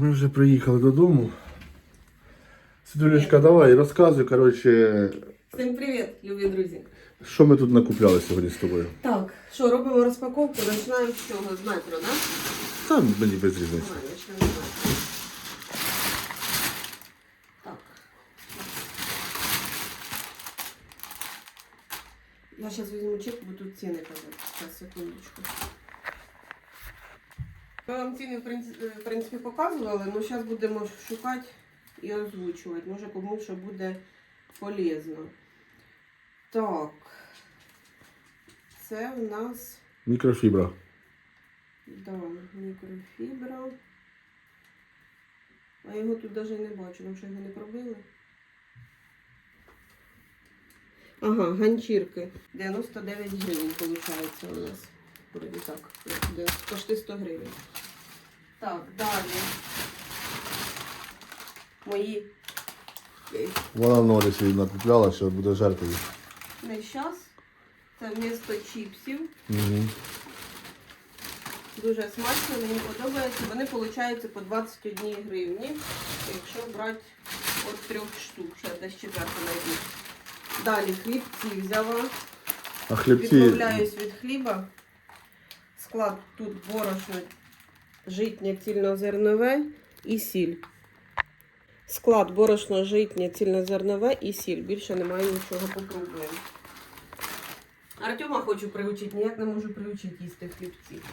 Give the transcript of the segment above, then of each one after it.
Ми вже приїхали додому. Сидулечка, давай, розказуй, коротше, Всім привіт, любі друзі. що ми тут накупляли сьогодні з тобою. Так, що робимо розпаковку, починаємо з чого? З метро, да? Там мені без різниці. Давай, почнемо з метро. Так. Я зараз візьму чек, бо тут ціни кажуть. Зараз, секундочку. Ми вам ціни, в принципі, показували, але зараз будемо шукати і озвучувати. Може комусь що буде полезно. Так. Це в нас Мікрофібра. да, мікрофібра. А його тут навіть не бачу, тому що його не пробили. Ага, ганчірки. 99 гривень виходить у нас. Вроді так. Почти 100 гривень. Так, далі. Мої Вона в нолі собі накупляла, що буде жарти. не щас. Це вмісто чіпсів. Угу. Дуже смачно, мені подобається. Вони получаються по 21 гривні, якщо брати от трьох штук. Ще десь четверту знайду. Далі хлібці взяла. А хлібці. Відмовляюсь від хліба. Склад тут борошно, житнє, цільнозернове і сіль. Склад борошно, житнє, цільнозернове і сіль. Більше немає нічого, попробуємо. Артема хочу приучити, ніяк не можу приучити їсти хлібці.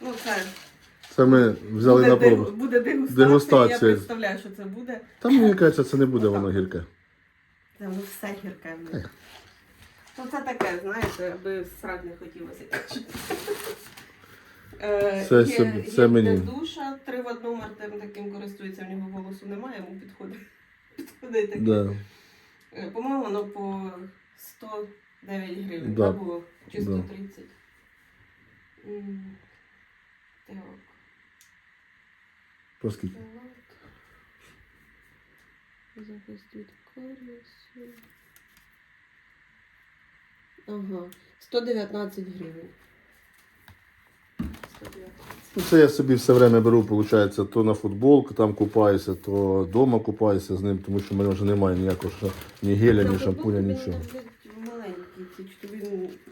Ну, це Це ми взяли буде, на дегу- пробу. буде дегустація. Дегустація. Я представляю, що це буде. Там мені кажеться, це не буде воно гірке. Це ну все гірке в них. Ну це таке, знаєте, аби срати не хотілося. Е, Це є, собі- є це мені. душа, три в одному Артем таким користується, в нього голосу немає, йому підходить. Підходить таке. Да. Е, По-моєму, воно по 109 гривень. Да. Да. було? Чи 130. М, Так. По скільки? Захист від карісу. Ага, 119 гривень. 119. Ну, це я собі все время беру, виходить, то на футболку там купаюся, то вдома купаюся з ним, тому що в мене вже немає ніякого ша- ні геля, ні шампуня, нічого. Маленький, ці чи тобі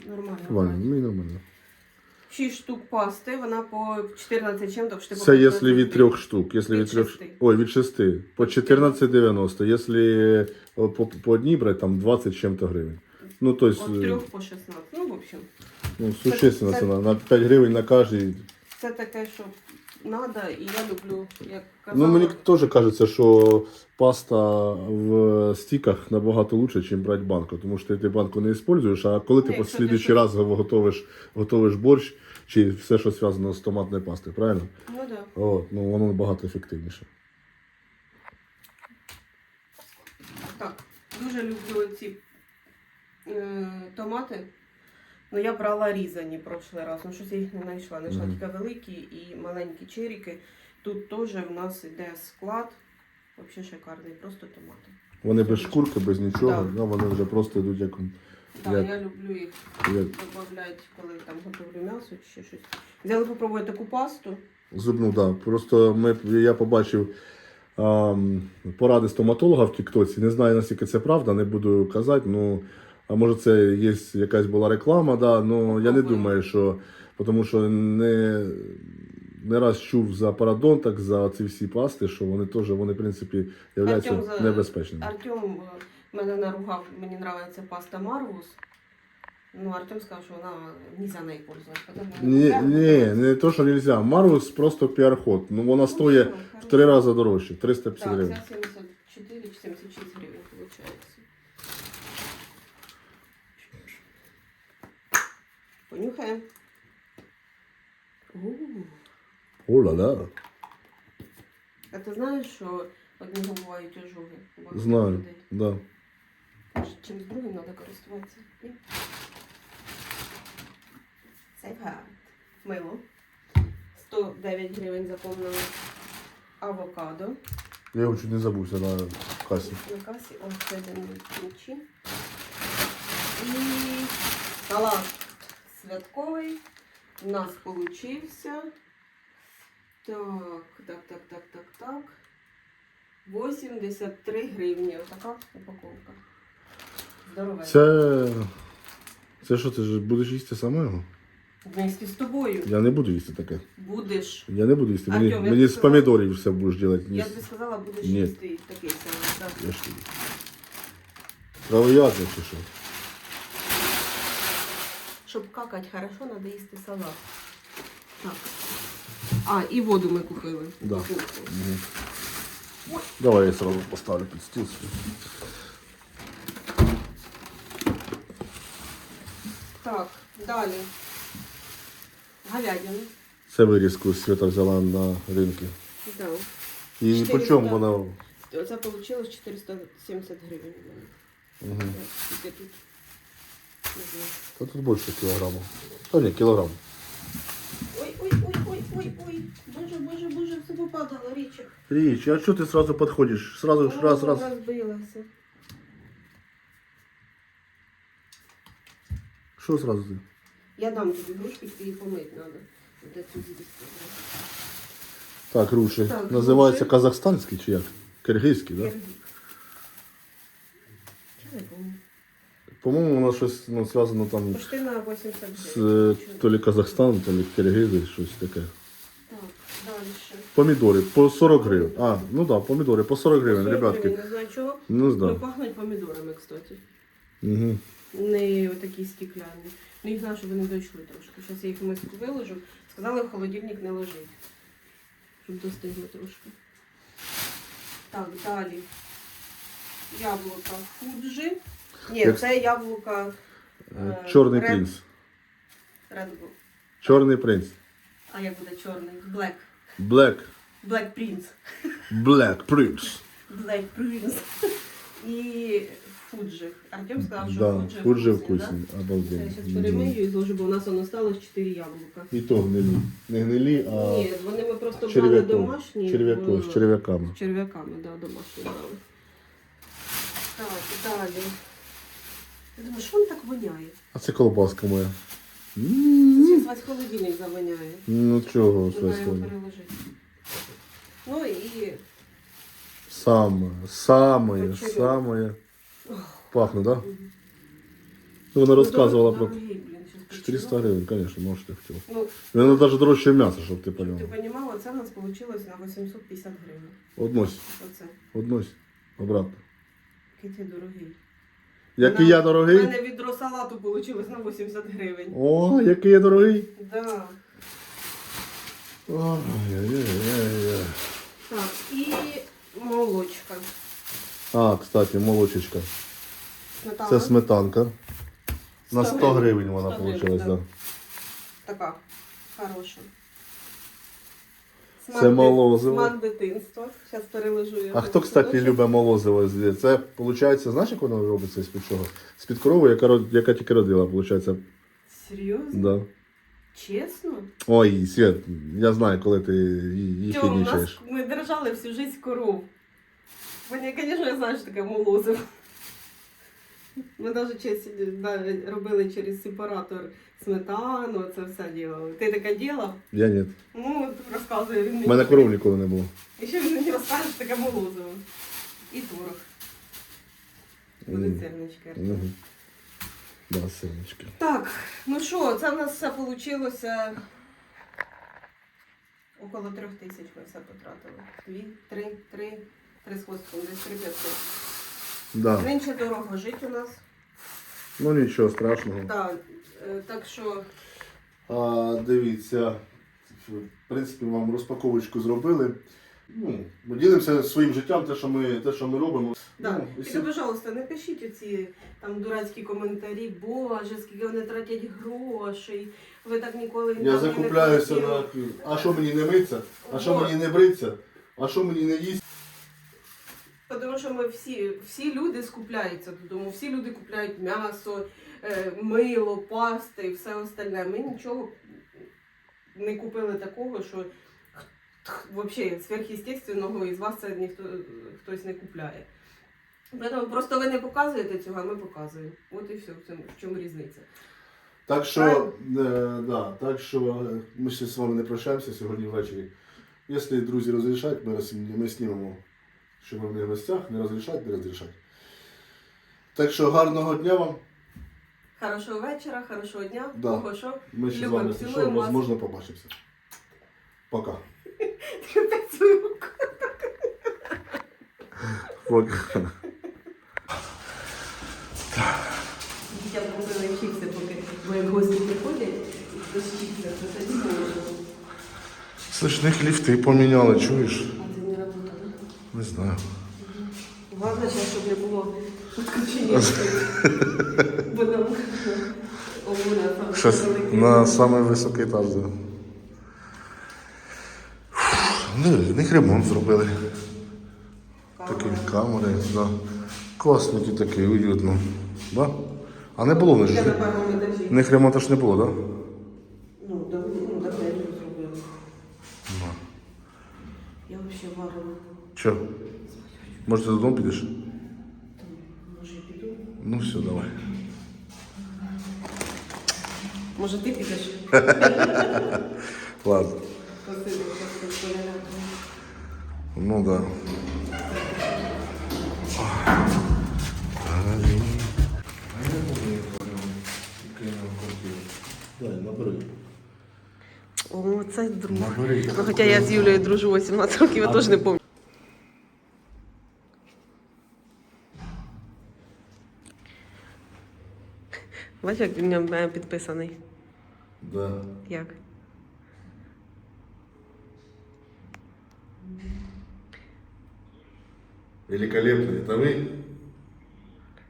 нормально. Ваня, нормально. 6 штук пасти, вона по 14 чим, так що ти Це 15 якщо від трьох штук. Якщо від Від трьох... шести. Ой, від шести. По 14,90. Якщо е, по, по одній брати, там 20 з чим-то гривень. Ну, то есть, От е, 3 по 16. Ну, в общем, ну, существенна це- ціна. На 5 гривень на кожній. це таке, що треба, і я люблю, як Ну, мені теж кажеться, що паста в стіках набагато лучше, ніж брати банку. Тому що ти банку не використовуєш, а коли ти Ні, по якщо ти слідуючий щось- раз готовиш, готовиш борщ чи все, що зв'язано з томатною пастою, правильно? Ну, да. От, ну воно набагато ефективніше. Так, дуже люблю ці е, томати. Ну, я брала різані прошлий раз, ну щось я їх не знайшла. Знайшла тільки великі і маленькі черіки. Тут теж в нас йде склад. Взагалі шикарний, просто томати. Вони без шкурки, без нічого, Да. да, вони вже просто йдуть як. Так, Як? я люблю їх як додати, коли там готовлю м'ясо чи ще щось. Взяли попробувати таку пасту. Зубну, да. Просто ми, я побачив поради стоматолога в Тіктоці. Не знаю, наскільки це правда, не буду казати. Ну, а може це є якась була реклама, да, ну я не думаю, що. Тому що не, не раз чув за парадонтак, за ці всі пасти, що вони теж, вони, в принципі, являються Артем за- небезпечними. Артем е, мене наругав, мені подобається паста Марвус. Ну, Артем сказав, що вона не за неї пользуватися. Ні, ні, не то, що нельзя. Марвус просто піар-ход. Ну вона стоїть в три рази дорожче, 350 Так, гривень. це 74 чи 76 гривень виходить. Понюхаємо. О-ла-ла. А ти знаєш, що одні бувають ожоги? Знаю, людей? да. Тож Чимсь другим треба користуватися. Ні? Сейфгард. Мило. 109 гривень заповнили авокадо. Я його чуть не забувся на касі. На касі. Ось це кінчі. І салат святковий. У нас получився Так, так, так, так, так, так. 83 гривні. Отака упаковка. Здоровенька. Це. Це що, ти ж будеш їсти саме його? Вместе з тобою. Я не буду їсти таке. Будеш. Я не буду їсти. Мені, Артем, я мені тобі з сказала. помідорів все будеш робити. Я тобі сказала, будеш Ні. їсти і такий салат. так. Я ж тобі. Травоядне чи що? Щоб какать хорошо, треба їсти салат. Так. А, і воду ми купили. Да. Упаковку. Давай я сразу поставлю під стіл. Так, далі. Говядина. Це вирізку Свята взяла на ринку. Да. І по 400. чому вона? Це вийшло 470 гривень. Угу. Так, тут? Та тут більше кілограму. Та ні, кілограм. Ой, ой, ой, ой, ой, ой. Боже, боже, боже, все попадало, річок. Річ, а чого ти сразу підходиш? Сразу ж раз, раз. Розбилася. Що сразу ти? Я дам тобі грушки, тобі її помити треба. Де цю. Так, руші. Так, Називається руші. казахстанський чи як? Киргизький, так? Да? Чого я помню? По-моєму, воно щось ну, зв'язано там Пошти на 80 з е, то лі Казахстан, то лі Киргизи, щось таке. Так, далі. Помідори по 40 гривень. А, ну так, да, помідори по 40 гривень, 40 ребятки. Не знаю чого. Ну, Ну, пахнуть помідорами, кстати. Угу. Не отакі стекляні. Ну, їх знаю, що вони дійшли трошки. Зараз я їх в миску виложу. Сказали, в холодильник не ложить. Щоб достигли трошки. Так, далі. Яблука Фуджі. Ні, Як- це яблука Е, Чорний Red- принц. Red Bull. Чорний принц. А як буде чорний? Black. Black. Black Prince. Black Prince. Black Prince. І Фуджи. Артем сказав, що Да, Фуджи Фуджи вкусні, вкусні, Да? Я обалденно. зараз перемию і зложу, бо у нас воно осталось 4 яблука. І то гнилі. Не гнилі, а Ні, вони ми просто брали черв'яком. домашні. Черв'яко, в- з черв'яками. З черв'яками, да, домашні брали. Так, далі. Я думаю, що він так воняє? А це колбаска моя. Це весь холодильник завоняє. Ну чого, Треба щось його переложити. Ну і Саме, саме, саме. Пахне, так? Да? Ну, вона розказувала про Дорогий, блін, щас 400 почерьок. гривень, звісно, може ти хотів. Ну, Воно навіть дорожче м'яса, щоб ти щоб ти поняв. розуміла, це у нас вийшло на 850 гривень. Однось, Оце. однось, обратно. Який ти дорогий. Який я У дорогий? мене відро салату вийшло на 80 гривень. О, який я дорогий. Да. Так, і молочка. А, кстати, молочечка. Сметана. Це сметанка. На 100 100 гривень вона 100 гривень, вийшла, да. да. Така хороша. Це молозиво. Смак дитинства. Зараз переложу його. А хто, кстати, любить молозиво? Це, виходить, знаєш, як воно робиться з-під чого? З-під корови, яка, род- яка тільки родила, виходить. Серйозно? Да. Чесно? Ой, Свет, я знаю, коли ти ї- їх у нас ми держали всю життя коров. Мені, звісно, я знаю, що таке молозиво. Ми навіть честь, робили через сепаратор сметану, це все ділали. Ти таке ділав? Я ні. Ну, от розказує він У мене коров ніколи не було. І ще він мені розкаже, що таке молозиво. І творог. Буде Мгм. зернички. Угу. Да, синички. Так, ну що, це в нас все вийшло около трьох тисяч ми все потратили. Дві, три, три, три з хвостом, десь три п'ятсот. Да. Менше дорого жити у нас. Ну нічого страшного. Так, так що А, дивіться, в принципі, вам розпаковочку зробили. Ну, ми ділимося своїм життям, те, що ми, те, що ми робимо. Да. Ну, І всі- пожалуйста, не пишіть оці там дурацькі коментарі, боже, скільки вони тратять грошей. Ви так ніколи Я не закупляюся хотіли». на. А що мені не миться? А що мені не бриться? А що мені не їсть? Тому що ми всі, всі люди скупляються додому, всі люди купляють м'ясо, е, мило, пасти і все остальне. Ми нічого не купили такого, що взагалі сверхъестественного із вас це ніхто хтось не купляє. Тому просто ви не показуєте цього, а ми показуємо. От і все, в цьому в чому різниця. Так що, е, да, так що е, ми ще з вами не прощаємося сьогодні ввечері. Якщо друзі розрішають, ми, роз- ми знімемо, що ми в них в гостях, не розрішають, не розрішають. Так що гарного дня вам. Хорошого вечора, хорошого дня. Да. Кого що? Ми ще з вами, що, цілуємо вас. можливо, побачимося. Пока. Свою руку. Пока. Дітям купили чіпси, поки як гості приходять, то з чіпси, то тоді можна. Слышь, них ліфти поміняли, чуєш? А це не да? Не знаю. Зараз, щоб не було підключення. Щось на самий високий етаж. Да. Ну, в них ремонт зробили. Такі камери, да. Класненькі такі, уютно. Да? А не було в них Я ж. В них ремонту ж не було, так? Да? Ну, дав- ну, давненько зробили. Я взагалі вагала. Чо? Може ти додому підеш? Може, я піду? Ну все, давай. Може, ти підеш? Ладно. Спасибо, що ти поляляла. Ну да. Дай, набери. О, це друг. Набери. Ну, хоча я з Юлією дружу 18 років, я теж не пам'ятаю. Бачиш, як він в мене підписаний? Да. Як? Великолепный. Это вы?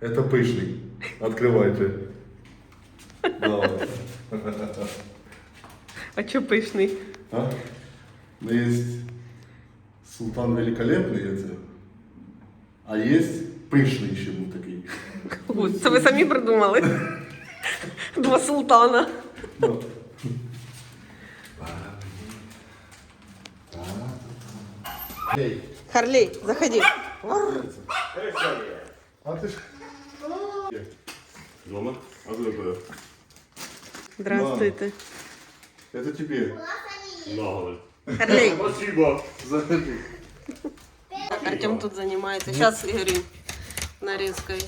Это пышный. Открывайте. Давай. А чо пишний? А? Ну, есть султан великолепный, это. А есть пышный еще был такой. О, Це ви самі придумали? Два султана. Харлей, заходи. а ты ж... Дома? А? Здравствуйте. Это тебе. Харлей, Спасибо. Заходи. Артем тут занимается. Сейчас, говорю, нарезкой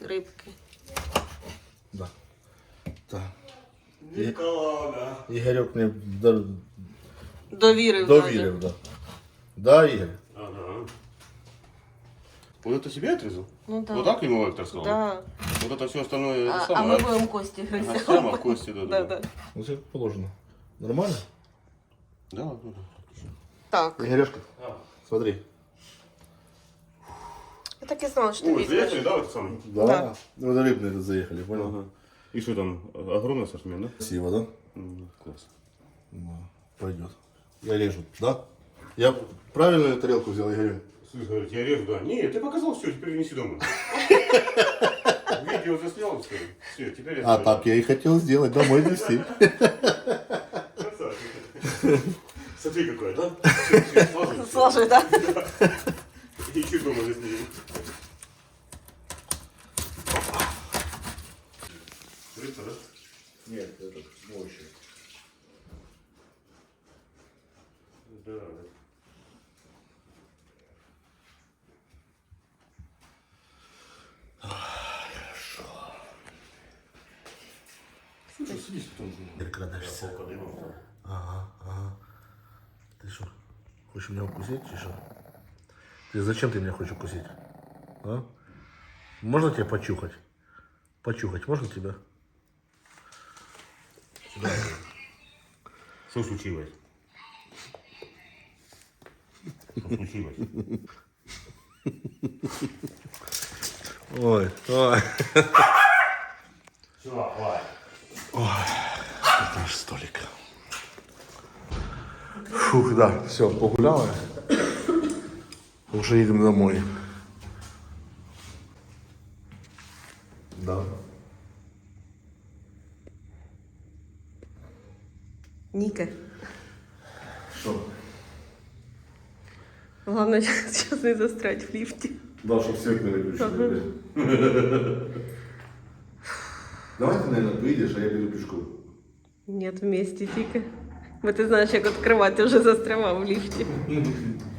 рыбки. Да. Так. Николада. Игорек мне до- Довірив. доверил, да. Да, Игорь? Ага. Вот это себе отрезал? Ну да. Вот так ему Эктор сказал? Да. Вот это все остальное А, а самое. ми будемо кості Ага, в кости, да, Да, да. да. Ну, все как положено. Нормально? Да, да, да. Так. Игорешка, А. смотри. Я так і знала, ти Ой, заехали, да, в это самое? Да. Да. Ну, это рыбные тут заехали, понял? Ага. И что там, огромный ассортимент, да? Красиво, да? М, Класс. Да. Пойдет. Я режу, да? Я правильную тарелку взял, Игорь? Слышь, говорит, я режу, да. Не, ты показал все, теперь неси домой. Видео заснял, все. Все, теперь я А так я и хотел сделать, домой нести. Красавчик. Смотри какой, да? Всё, всё, сложно всё. Сложно, так? И чуть дома заснимем. Рыться, да? Нет, это больше. Да, да. Слушай, садись потом. Перекрадешься. Ага, ага. Ты что, хочешь меня укусить, или что? Ты зачем ты меня хочешь укусить? А? Можно тебя почухать? Почухать можно тебя? Что случилось? Что случилось? Ой, ой. Все, хватит. Это наш столик. Фух, да, все, погуляли. Уже едем домой. Да. Ніке. Что? Головне, зараз не застрять в ліфті. Да, чтобы свет не выключили. Давай ты, наверное, выйдешь, а я пойду пешком. Ні, вместе тільки. Бо ти знаєш, як відкривати, ти вже застрявав в ліфті. Ну,